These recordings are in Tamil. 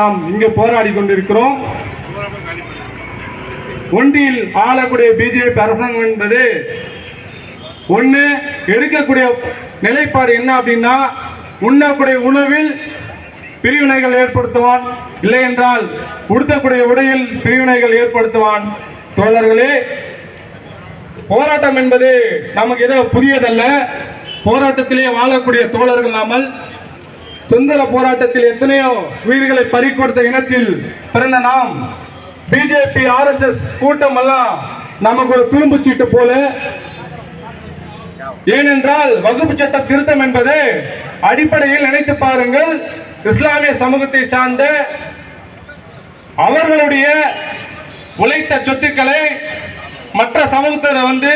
நாம் இங்கு போராடி கொண்டிருக்கிறோம். ஒன்றில் ஆளக்கூடிய பிஜேபி அரசாங்கம் என்பது ஒன்று எடுக்கக்கூடிய நிலைப்பாடு என்ன அப்படின்னா உண்ணக்கூடிய உணவில் பிரிவினைகள் ஏற்படுத்துவான். இல்லை என்றால் உடுத்தக்கூடிய உடையில் பிரிவினைகள் ஏற்படுத்துவான். தோழர்களே போராட்டம் என்பது நமக்கு ஏதோ புதியதல்ல. போராட்டத்திலே வாழக்கூடிய தோழர்கள் நாமல் சுதந்திர போராட்டத்தில் எத்தனையோ உயிர்களை பறிக்கொடுத்த இனத்தில் பிறந்த நாம் பிஜேபி ஆர்எஸ்எஸ் கூட்டம் எல்லாம் நமக்கு ஒரு துரும்பு சீட்டு போல. ஏனென்றால் வகுப்பு சட்ட திருத்தம் என்பது அடிப்படையில் நினைத்து பாருங்கள். இஸ்லாமிய சமூகத்தை சார்ந்த அவர்களுடைய உழைத்த சொத்துக்களை மற்ற சமூகத்தினர் வந்து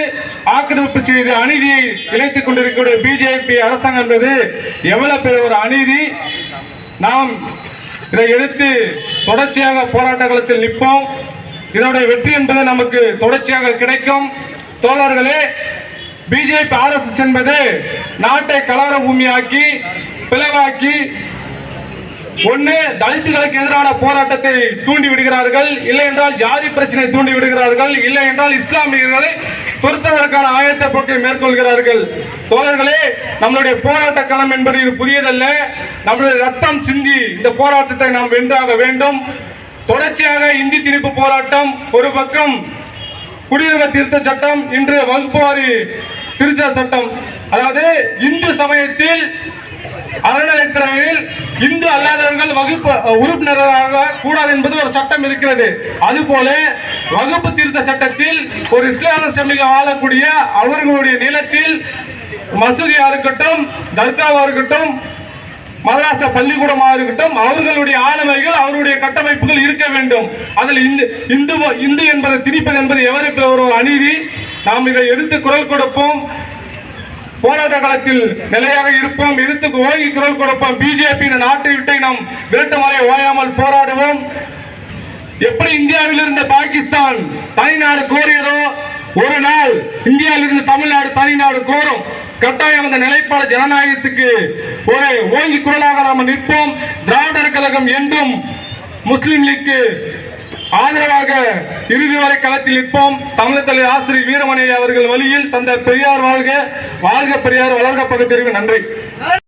ஆக்கிரமிப்பு செய்து அநீதியை இழைத்துக் கொண்டிருக்கக்கூடிய பிஜேபி அரசாங்கம் என்பது எவ்வளவு பெரிய ஒரு அநீதி? நாம் இதை எதிர்த்து தொடர்ச்சியாக போராட்ட காலத்தில் நிற்போம். இதனுடைய வெற்றி என்பது நமக்கு தொடர்ச்சியாக கிடைக்கும். தோழர்களே பிஜேபி ஆர்எஸ்எஸ் என்பது நாட்டை கலவர பூமியாக்கி பிளவாக்கி ஒன்று தலித்துகளுக்கு எதிரான போராட்டத்தை தூண்டி விடுகிறார்கள். இல்லை என்றால் ஜாதி பிரச்சனை தூண்டி விடுகிறார்கள். இல்லை என்றால் இஸ்லாமியர்களை துரத்துவதற்கான ஆயத்த போக்கை மேற்கொள்கிறார்கள். தோழர்களே நம்மளுடைய போராட்ட களம் என்பது இது புதியதல்ல. நம்மளுடைய ரத்தம் சிந்தி இந்த போராட்டத்தை நாம் வென்றாக வேண்டும். தொடர்ச்சியாக இந்தி திணிப்பு போராட்டம் ஒரு பக்கம் குடியுரிமை திருத்த சட்டம் இன்று வகுப்புவாரி திருத்த சட்டம். அதாவது இந்து சமயத்தில் அறநிலைத்துறையில் இந்து அல்லாதவர்கள் வகுப்பு உறுப்பினராக கூடாது என்பது ஒரு சட்டம் இருக்கிறது. அதுபோல வகுப்பு திருத்த சட்டத்தில் ஒரு இஸ்லாமிய சமூகம் வாழக்கூடிய அவர்களுடைய நிலத்தில் மசூதியா இருக்கட்டும் தர்காவா இருக்கட்டும் மதராச பள்ளிக்கூடமாக இருக்கட்டும் அவர்களுடைய ஆளுமைகள் அவருடைய கட்டமைப்புகள் இருக்க வேண்டும். அதில் இந்து இந்து இந்து என்பதை திணிப்பது என்பது எவருக்கு ஒரு அநீதி? நாம் இதை எடுத்து குரல் கொடுப்போம். போராட்ட காலத்தில் நிலையாக இருப்போம் எதிர்த்து ஓங்கி குரல் கொடுப்போம். பிஜேபி நாட்டை விட்டு நாம் விரட்டு ஓயாமல் போராடுவோம். எப்படி இந்தியாவில் இருந்த பாகிஸ்தான் தனிநாடு கோரியதோ ஒரு நாள் இந்தியாவில் இருந்து தமிழ்நாடு தனிநாடு கோரும். கட்டாயம் அந்த நிலைப்பாடு ஜனநாயகத்துக்கு ஒரு ஓங்கி குரலாக நாம் நிற்போம். திராவிடர் கழகம் என்றும் முஸ்லிம் லீக்கு ஆதரவாக இறுதி வரை களத்தில் நிற்போம். தமிழ் தலைவர் ஆசிரியர் வீரமணி அவர்கள் வழியில் தந்த பெரியார் வாழ்க வாழ்க பெரியார் வளர்க பகுத்தறிவு நன்றி.